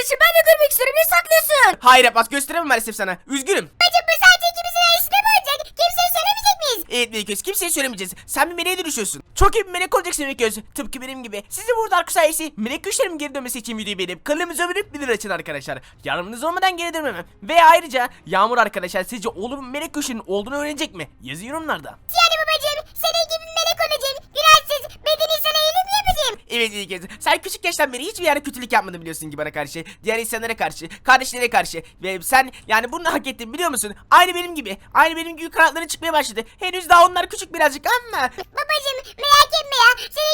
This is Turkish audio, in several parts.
kardeşim ben de görmek istiyorum. Ne saklıyorsun? Hayır Abbas gösteremem maalesef sana. Üzgünüm. Babacım bu sadece ikimizin arasında mı olacak? Kimseye söylemeyecek miyiz? Evet Melikeöz kimseye söylemeyeceğiz. Sen bir meleğe dönüşüyorsun. Çok iyi bir melek olacaksın Melikeöz. Tıpkı benim gibi. Sizi burada arka sayesi melek güçlerimin geri dönmesi için videoyu beğenip kanalımıza abone bildirim açın arkadaşlar. Yardımınız olmadan geri dönmemem. Ve ayrıca Yağmur arkadaşlar sizce oğlumun melek güçlerinin olduğunu öğrenecek mi? Yazın yorumlarda. Yani Evet Melikeöz. Sen küçük yaştan beri hiçbir yerde kötülük yapmadın biliyorsun ki bana karşı. Diğer insanlara karşı, kardeşlere karşı. Ve sen yani bunu hak ettin biliyor musun? Aynı benim gibi. Aynı benim gibi kanatların çıkmaya başladı. Henüz daha onlar küçük birazcık ama. Babacım merak etme ya. Senin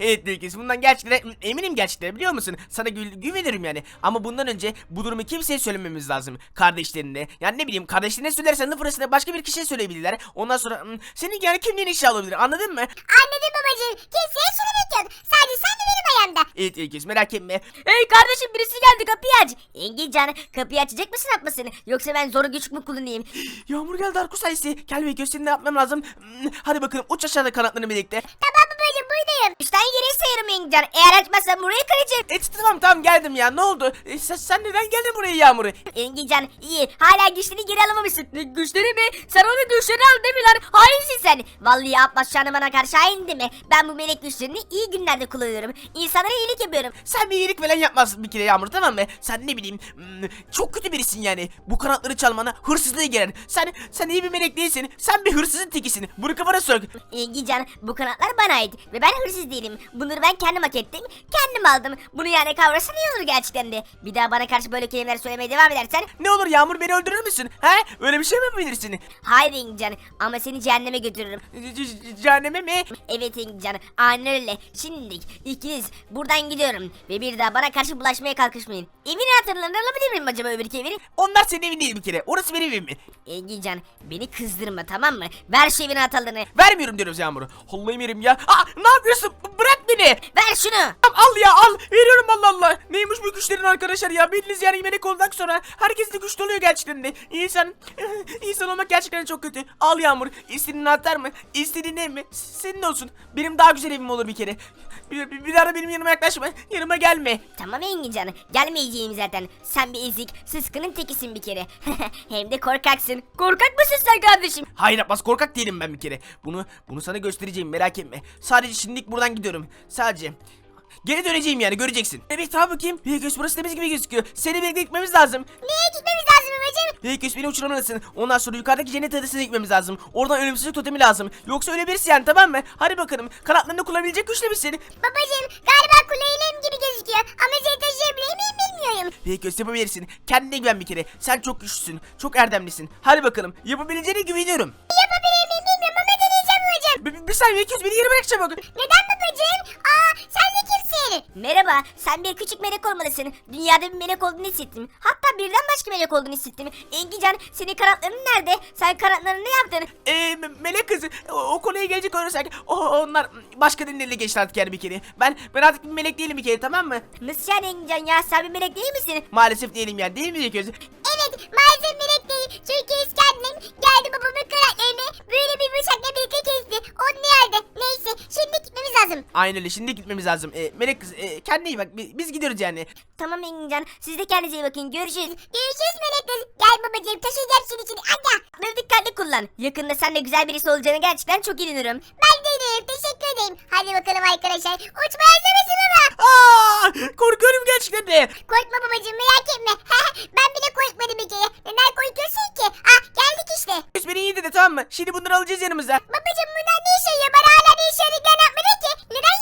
Evet Bilgis bundan gerçekten eminim gerçekten biliyor musun? Sana gü- güvenirim yani. Ama bundan önce bu durumu kimseye söylememiz lazım. Kardeşlerine. Yani ne bileyim kardeşlerine söylersen laf arasında başka bir kişiye söyleyebilirler. Ondan sonra senin yani kimliğini işe alabilir anladın mı? Anladım babacım. Kimseye söylemek yok. Sadece sen de benim. Evet Bilgis merak etme. Hey kardeşim birisi geldi kapıyı aç. Engincan kapıyı açacak mısın atmasını? Yoksa ben zoru güç mü kullanayım? Yağmur geldi Arkus ailesi. Gel Bilgis senin ne yapmam lazım? Hmm, Hadi bakalım uç aşağıda kanatlarını birlikte. Tamam babacım buradayım. Üçten geriye sayarım Engincan. Eğer açmazsan burayı kıracağım. E tamam tamam geldim ya ne oldu? E, sen, sen neden geldin buraya Yağmur'u? Engincan iyi. Hala güçlerini geri alamamışsın. Ne güçleri mi? Sen onun güçlerini al demiyorlar. Hainsin sen. Vallahi Abbas şu an bana karşı hain mi? Ben bu melek güçlerini iyi günlerde kullanıyorum. İnsanlara iyilik yapıyorum. Sen bir iyilik falan yapmazsın bir kere Yağmur tamam mı? Sen ne bileyim hmm, çok kötü birisin yani. Bu kanatları çalmana hırsızlığı girer. Sen sen iyi bir melek değilsin. Sen bir hırsızın tekisin. Bunu kafana sok. Engincan bu kanatlar bana ait. Ve ben hırsız değilim. Bunları ben kendim hak ettim. Kendim aldım. Bunu yani kavrasan iyi olur gerçekten de. Bir daha bana karşı böyle kelimeler söylemeye devam edersen. Ne olur Yağmur beni öldürür müsün? He? Öyle bir şey mi yapabilirsin? Hayır Engincan ama seni cehenneme götürürüm. C- c- Cehenneme mi? Evet Engincan aynen öyle. Şimdilik ikiniz buradan gidiyorum. Ve bir daha bana karşı bulaşmaya kalkışmayın. Evini hatırlarını alabilir miyim acaba öbürki evini? Onlar senin evin değil bir kere. Orası benim evim. Engincan beni kızdırma tamam mı? Ver şu evini hatalarını. Vermiyorum diyorum Yağmur'u. Allah'ım yerim ya. Aa, ne yapıyorsun? Bırak beni. Ver şunu. Tamam, Al ya al. Veriyorum Allah Allah. Neymiş bu güçlerin arkadaşlar ya. Bildiğiniz yani melek olduktan sonra herkes de güçlü oluyor gerçekten de. İnsan, insan olmak gerçekten çok kötü. Al Yağmur. İstediğini atar mı? İstediğin ev mi? Senin olsun. Benim daha güzel evim olur bir kere. Bir, bir, bir da benim yanıma yaklaşma. Yanıma gelme. Tamam Engincan gelmeyeceğim zaten. Sen bir ezik sıskının tekisin bir kere. Hem de korkaksın. Korkak mısın sen kardeşim? Hayır Abbas korkak değilim ben bir kere. Bunu bunu sana göstereceğim merak etme. Sadece şimdilik buradan gidiyorum. Sadece. Geri döneceğim yani göreceksin. Evet abi bakayım. Vegas burası temiz gibi gözüküyor. Seni birlikte gitmemiz lazım. Niye gitmemiz lazım babacığım? Vegas beni uçurmalısın. Ondan sonra yukarıdaki cennet adasına gitmemiz lazım. Oradan ölümsüzlük totemi lazım. Yoksa ölebilirsin yani tamam mı? Hadi bakalım. Kanatlarını kullanabilecek güçlü müsün? Babacığım galiba kuleylim gibi gözüküyor. Ama seni taşıyabilir miyim bilmiyorum. Vegas yapabilirsin. Kendine güven bir kere. Sen çok güçlüsün. Çok erdemlisin. Hadi bakalım. Yapabileceğine güveniyorum. Yapabilir miyim bilmiyorum ama deneyeceğim babacığım. Bir, bir, saniye Vegas beni yere bırak çabuk. Neden babacığım? Aa sen de kimsin? Merhaba sen bir küçük melek olmalısın. Dünyada bir melek olduğunu hissettim. Hatta birden başka melek olduğunu hissettim. Engican senin kanatların nerede? Sen kanatlarını ne yaptın? Eee melek kızı o, o konuya gelecek olursak o, onlar başka dinlerle geçti artık yani bir kere. Ben ben artık bir melek değilim bir kere tamam mı? Nasıl yani Engican ya sen bir melek değil misin? Maalesef değilim yani değil mi Vegas? Evet maalesef melek değil. Çünkü İskender geldi babamın Aynen öyle şimdi gitmemiz lazım. Ee, melek kız e, kendine iyi bak Bi- biz gidiyoruz yani. Tamam Engincan siz de kendinize iyi bakın görüşürüz. Görüşürüz melek kız. Gel babacığım taşıyacağım seni için. Aga. Bunu dikkatli kullan. Yakında sen de güzel birisi olacağını gerçekten çok inanıyorum. Ben de inanıyorum teşekkür ederim. Hadi bakalım arkadaşlar. Uçmaya hazır baba? Aa, korkuyorum gerçekten de. Korkma babacığım merak etme. ben bile korkmadım bir kere. Neden korkuyorsun ki? Ah geldik işte. Biz beni iyi dedi tamam mı? Şimdi bunları alacağız yanımıza. Babacığım bunlar ne işe yarıyor? Bana hala ne işe yaradığını yapmadı ki. Neden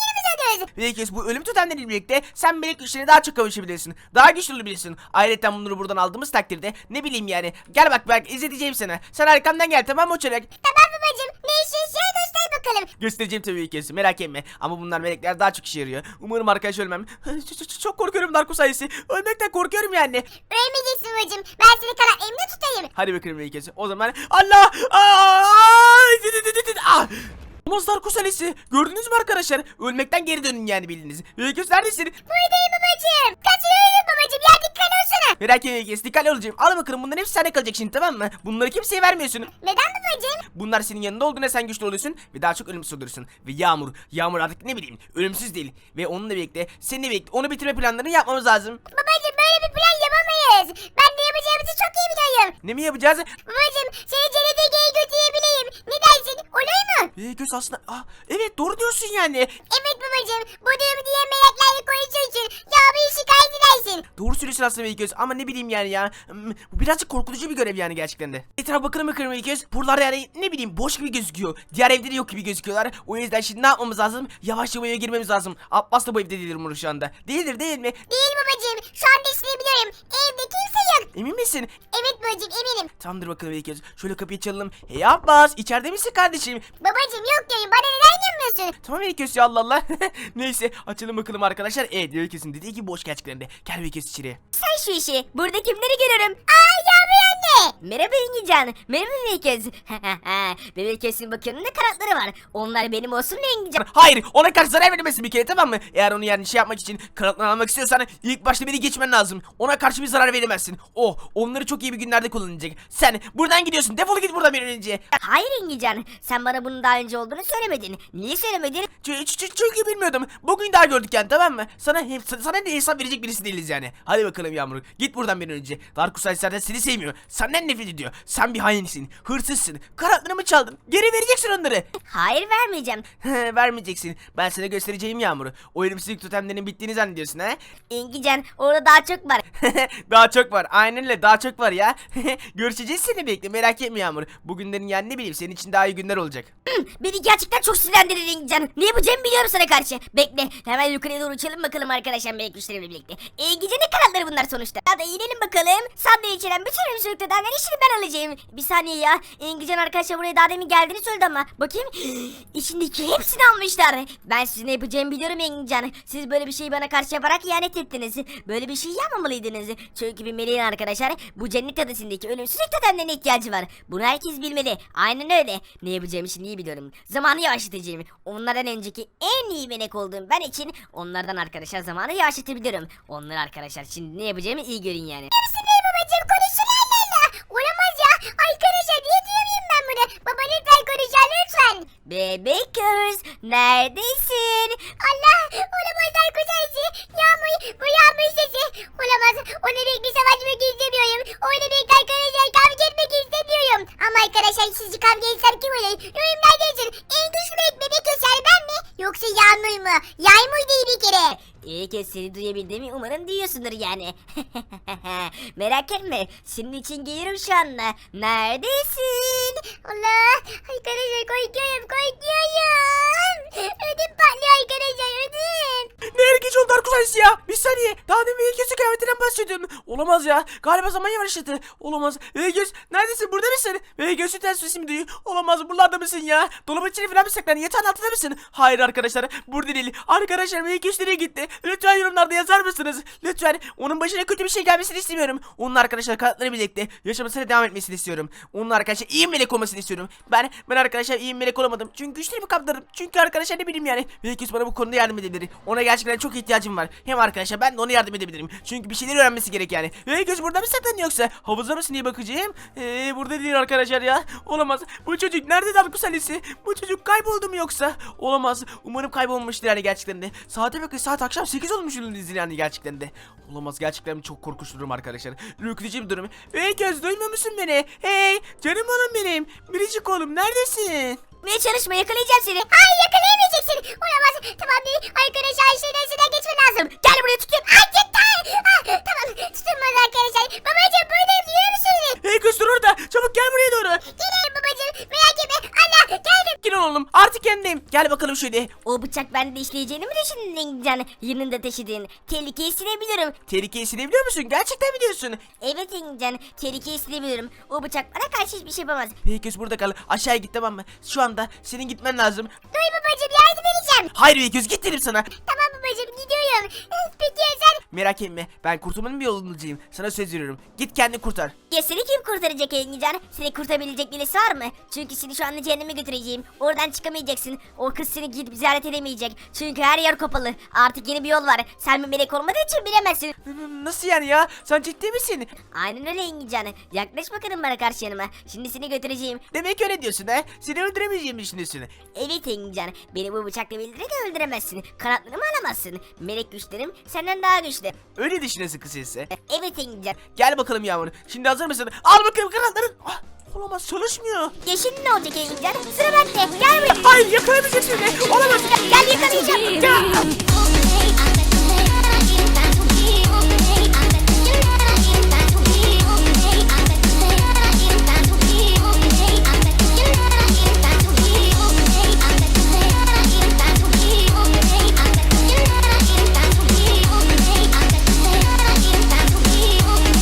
Vegas bu ölüm totemleriyle birlikte sen melek güçlerine daha çok kavuşabilirsin. Daha güçlü olabilirsin. Ayrıca bunları buradan aldığımız takdirde ne bileyim yani. Gel bak bak izleteceğim sana. Sen arkamdan gel tamam mı uçarak? Tamam babacığım. Ne işe yarıyor göster bakalım. Göstereceğim tabii Vegas merak etme. Ama bunlar melekler daha çok işe yarıyor. Umarım arkadaş ölmem. Ç- ç- Çok korkuyorum Darko sayesi. Ölmekten korkuyorum yani. Ölmeyeceksin babacığım. Ben seni kanatlarımda tutayım. Hadi bakalım Vegas. O zaman Allah! Aa! Ah! Olmaz Darko Salisi. Gördünüz mü arkadaşlar? Ölmekten geri dönün yani bildiğiniz. Vegas neredesin? Buradayım babacığım. Kaçırıyorum babacığım. Yardım Merak etme Vegas dikkatli olacağım. Al bakalım bunların hepsi sende kalacak şimdi tamam mı? Bunları kimseye vermiyorsun. Neden babacım? Bunlar senin yanında olduğunda sen güçlü oluyorsun ve daha çok ölümsüz olursun. Ve Yağmur, Yağmur artık ne bileyim ölümsüz değil. Ve onunla birlikte seninle birlikte onu bitirme planlarını yapmamız lazım. Babacım böyle bir plan yapamayız. Ben ne yapacağımızı çok iyi biliyorum. Ne mi yapacağız? Babacım seni cennete geri götürebileyim. Ne dersin? Olur mu? Ee, göz aslında... Ah, evet doğru diyorsun yani. Evet babacım. Bu durumu diye meleklerle konuşuyorsun. Ya bir şikayet edersin. Doğru söylüyorsun aslında Vegas ama ne bileyim yani ya. Bu birazcık korkutucu bir görev yani gerçekten de. Etrafa bakalım bakalım Vegas. Buralar yani ne bileyim boş gibi gözüküyor. Diğer evde de yok gibi gözüküyorlar. O yüzden şimdi ne yapmamız lazım? Yavaş yavaş girmemiz lazım. Abbas da bu evde değildir umarım şu anda. Değildir değil mi? Değil babacım. Şu anda işleyebiliyorum. Evde kimse yok. Emin misin? Evet babacım eminim. Tamamdır bakalım Vegas. Şöyle kapıyı çalalım. Hey Abbas içeride misin kardeşim? Babacım yok diyorum. Bana neden gelmiyorsun? Tamam Vegas ya Allah Allah. Neyse açalım bakalım arkadaşlar. Evet Vegas'ın dediği gibi boş gerçekten de. Gel Vegas içeri. Sen şu işi. Burada kimleri görüyorum? Aa. Merhaba İngican. Merhaba Bebekez. Bebekes'in bakıyorum ne kanatları var. Onlar benim olsun mu İngican? Hayır ona karşı zarar veremezsin bir kere tamam mı? Eğer onu yani şey yapmak için kanatlarını almak istiyorsan ilk başta beni geçmen lazım. Ona karşı bir zarar veremezsin. O onları çok iyi bir günlerde kullanacak. Sen buradan gidiyorsun defol git buradan bir önce. Hayır İngican. Sen bana bunun daha önce olduğunu söylemedin. Niye söylemedin? Çünkü bilmiyordum. Bugün daha gördük yani tamam mı? Sana sana ne hesap verecek birisi değiliz yani. Hadi bakalım Yağmur. Git buradan bir önce. Darkus zaten seni sevmiyor. Senden nefret ediyor. Sen bir hainsin. Hırsızsın. Kanatlarımı çaldın. Geri vereceksin onları. Hayır vermeyeceğim. Vermeyeceksin. Ben sana göstereceğim Yağmur'u. O ölümsüzlük totemlerinin bittiğini zannediyorsun ha? İngican orada daha çok var. daha çok var. Aynen öyle daha çok var ya. Görüşeceğiz seni bekle merak etme Yağmur. Bugünlerin yani ne bileyim senin için daha iyi günler olacak. Beni gerçekten çok sinirlendirdin İngican. Ne yapacağımı biliyorum sana karşı. Bekle hemen yukarıya doğru uçalım bakalım arkadaşlar melek güçlerimle birlikte. İngican ne kanatları bunlar sonuçta. Hadi inelim bakalım. Sandığı içeren bütün ölümsüzlükte derler işini ben alacağım. Bir saniye ya. İngican arkadaşlar buraya daha demin geldiğini söyledi ama. Bakayım. İçindeki hepsini almışlar. Ben sizin ne yapacağımı biliyorum İngican. Siz böyle bir şeyi bana karşı yaparak ihanet ettiniz. Böyle bir şey yapmamalıydınız. Çünkü bir meleğin arkadaşlar bu cennet adasındaki ölümsüzlük totemlerine ihtiyacı var. Bunu herkes bilmeli. Aynen öyle. Ne yapacağımı şimdi iyi biliyorum. Zamanı yavaşlatacağım. Onlardan önceki en iyi melek olduğum ben için onlardan arkadaşlar zamanı yavaşlatabilirim. Onlar arkadaşlar şimdi ne yapacağımı iyi görün yani. Hepsini babacığım konuşsun Allah Olamaz ya. Arkadaşlar niye duyamıyorum ben bunu? Baba lütfen konuşan lütfen. Bebek kız neredesin? Allah olamaz arkadaşlar. Yağmur bu yağmur sesi. Olamaz. Onu birlikte savaşmak istemiyorum. Onu birlikte arkadaşlar kavga etmek istemiyorum. Ama arkadaşlar sizce kavga etsem kim olur? Yorumlarda yazın. En güçlü melek bebek keser ben mi? Yoksa yağmur mu? Yağmur değil bir kere. Ki seni duyabildiğimi umarım duyuyorsundur yani. Merak etme. Senin için gelirim şu anda. Neredesin? Allah. Arkadaşlar korkuyorum korkuyorum. Ödüm patlıyor arkadaşlar ödüm. Ne erkeç oldu Darkus ya? Bir saniye. Daha demin Vegas'ın kıyafetinden bahsediyordum. Olamaz ya. Galiba zaman yavaşladı. Olamaz. Vegas neredesin? Burada mısın? Vegas'ın ters sesimi duyuyor. Olamaz. Buralarda mısın ya? Dolabın içine falan mı saklandın? Yatağın altında mısın? Hayır arkadaşlar. Burada değil. Arkadaşlar Vegas nereye gitti? Lütfen yorumlarda yazar mısınız? Lütfen. Onun başına kötü bir şey gelmesini istemiyorum. Onun arkadaşlar kanatları birlikte yaşamasına devam etmesini istiyorum. Onun arkadaşlar iyi melek olmasını istiyorum. Ben ben arkadaşlar iyi melek olamadım. Çünkü güçlerimi kaptırdım. Çünkü arkadaşlar ne bileyim yani. Vegas bana bu konuda yardım edebilir. Ona gerçekten çok ihtiyacım var. Hem arkadaşlar ben de ona yardım edebilirim. Çünkü bir şeyler öğrenmesi gerek yani. Vegas burada mı saklanıyor yoksa? Havuzda mısın diye bakacağım. Ee, burada değil arkadaşlar ya. Olamaz. Bu çocuk nerede Darkus Alice'i? Bu çocuk kayboldu mu yoksa? Olamaz. Umarım kaybolmuştur yani gerçekten de. Saate bakın saat akşam 8 olmuş dizinin yani gerçekten de. Olamaz gerçekten çok korkunç durum arkadaşlar. Ürkütücü bir durum. Vegas duymuyor musun beni? Hey canım oğlum benim. Biricik oğlum neredesin? Ve çalışma yakalayacağım seni. Hayır yakalayamayacaksın. Olamaz. Tamam değil. Arkadaşlar şeyden şeyden geçme lazım. Gel buraya tutayım. Ay gitti. Ah, tamam tutunmaz arkadaşlar. Babacım buradayım duyuyor musun beni? Hey kız dur orada. Çabuk gel buraya doğru. Geliyorum babacım. Merak etme. Allah geldim. Gel kendimdeyim. Gel bakalım şöyle. O bıçak bende işleyeceğini mi düşündün İngilizcan? Yanında taşıdığın. Tehlikeyi silebilirim. Tehlikeyi silebiliyor musun? Gerçekten biliyorsun. Evet İngilizcan. Tehlikeyi silebilirim. O bıçak bana karşı hiçbir şey yapamaz. Hey kız burada kal. Aşağıya git tamam mı? Şu anda senin gitmen lazım. Duy babacım yardım edeceğim. Hayır Vegas git dedim sana. Tamam babacım gidiyorum. Peki ya sen? Merak etme ben kurtulmanın bir yolunu bulacağım. Sana söz veriyorum. Git kendini kurtar. Ya seni kim kurtaracak Engincan? Seni kurtarabilecek birisi var mı? Çünkü seni şu anda cehenneme götüreceğim. Oradan çıkamayacaksın. O kız seni gidip ziyaret edemeyecek. Çünkü her yer kapalı. Artık yeni bir yol var. Sen bir melek olmadığı için bilemezsin. Nasıl yani ya? Sen ciddi misin? Aynen öyle Engincan. Yaklaş bakalım bana karşı yanıma. Şimdi seni götüreceğim. Demek öyle diyorsun ha? Seni öldüremeyeceğimi düşünüyorsun. Evet Engincan. Beni bu bıçakla bildirerek öldüremezsin. Kanatlarımı alamazsın. Melek güçlerim senden daha güçlü. Öyle düşünüyorsun kısacası. Evet Engincan. Gel bakalım Yağmur. Şimdi hazır mısın? Al bakalım kanatların. Ah, olamaz çalışmıyor. Ya şimdi ne olacak Engincan? Sıra bende. Gel buraya. Hayır yakalayamayacak seni. Olamaz. Gel yakalayacağım. Ya,